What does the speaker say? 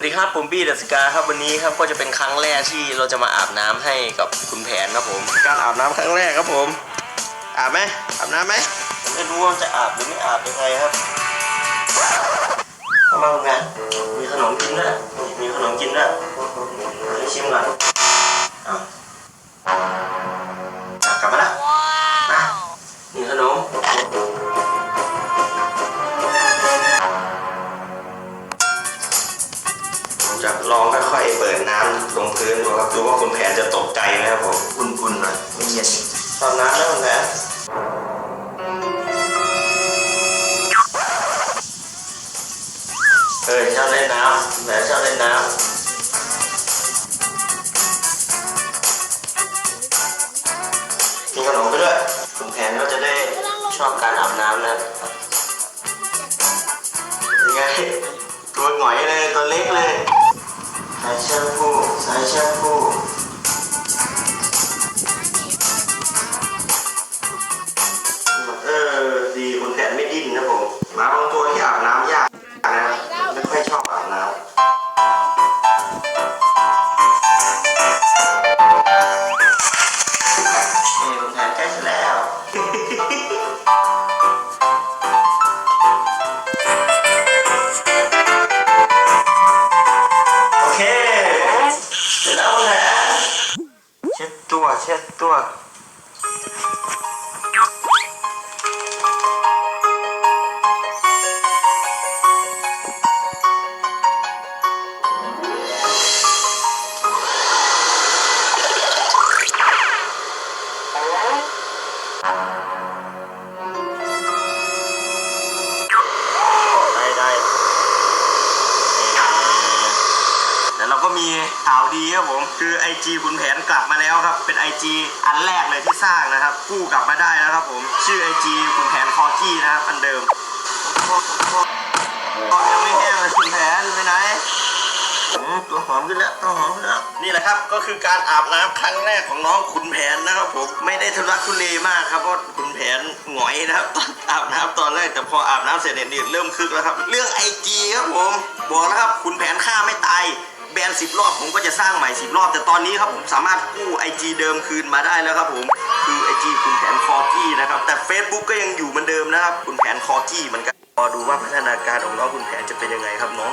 สวัสดีครับผมบี้เดอะสกาครับวันนี้ครับก็จะเป็นครั้งแรกที่เราจะมาอาบน้ำให้กับคุณแผนครับผม การอาบน้ำครั้งแรกครับผม อาบไหมอาบน้ำไหมผมไม่รู้ว่าจะอาบหรือไม่อาบยังไงครับเข้ามาคุณแผนมีขนมกินด้วยมีขนมกินด้วยให้ชิมก่อนเอาอะกลับมาละ จะลองค่อยๆเปิดน้ำตรงพื้นดูครับดูว่าคุณแผนจะตกใจไหมครับผมอุ่นๆหน่อยไม่เย็นชอบน้ำแล้วคุณแผนเออชอบเล่นน้ำแผนชอบเล่นน้ำมีขนมไปด้วยคุณแผนก็จะได้ชอบการอาบน้ำนะยังไงตัวหงอยเลยตัวเล็กเลย บางตัวที่อาบน้ำยากนะไม่ค่อยชอบอาบน้ำนี่คุณแผนใกล้เสร็จแล้วโอเคเสร็จแล้วนะเช็ดตัวเช็ดตัว มีข่าวดีครับผมคือ IG คุณแผนกลับมาแล้วครับ เป็น IG อันแรกเลยที่สร้างนะครับกู้กลับมาได้แล้วครับผมชื่อ IG คุณแผนคอกี้นะครับอันเดิมยังไม่แห้งเลยคุณแผนไปไหนตัวหอมขึ้นแล้วตัวหอมขึ้นแล้วนี่แหละครับก็คือการอาบน้ำครั้งแรกของน้องขุนแผนนะครับผมไม่ได้ทุรักทุเลมากครับเพราะขุนแผนหงอยนะครับตอนอาบน้ำตอนแรกแต่พออาบน้ำเสร็จเนี่ยเริ่มคึกแล้วครับ เรื่องไอจีครับผมบอกแล้วครับขุนแผนฆ่าไม่ตาย แบนสิบรอบผมก็จะสร้างใหม่สิบรอบ แต่ตอนนี้ครับผมสามารถกู้ไอจีเดิมคืนมาได้แล้วครับผมคือไอจีคุณแผนคอกี้นะครับแต่ Facebook ก็ยังอยู่เหมือนเดิมนะครับคุณแผนคอกี้เหมือนกันรอดูว่าพัฒนาการของน้องคุณแผนจะเป็นยังไงครับน้อง